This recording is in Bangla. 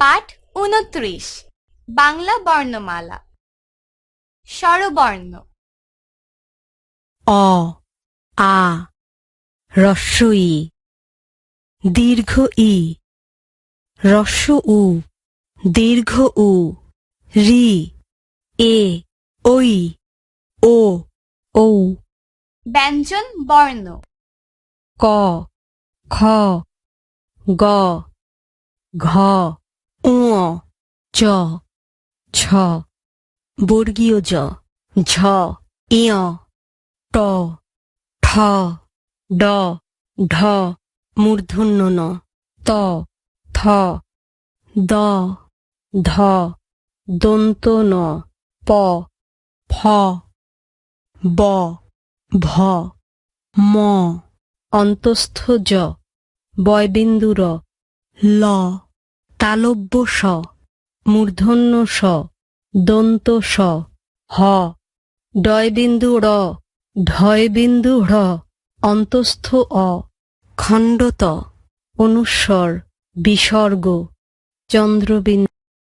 পাঠ উনত্রিশ বাংলা বর্ণমালা স্বরবর্ণ। অ আ হ্রস্ব ই দীর্ঘ ই হ্রস্ব উ দীর্ঘ উ রি এ ওই ও ঔ। ব্যঞ্জন বর্ণ। ক খ গ ঘ। চ, ছ, বর্গীয় জ, ঝ ইয় ট, ঠ, ড ঢ মূর্ধন্য ন ত, থ, দ, ধ দন্ত ন প, ফ, ব, ভ, ম, অন্তস্থ জ, বয়বিন্দুর, ল। তালব্য স, মূর্ধন্য স, দন্ত স, হ। ডয়বিন্দু র, ঢয়বিন্দু ঢ়, অন্তস্থ অ। খণ্ডত, অনুস্বর, বিসর্গ, চন্দ্রবিন্দু।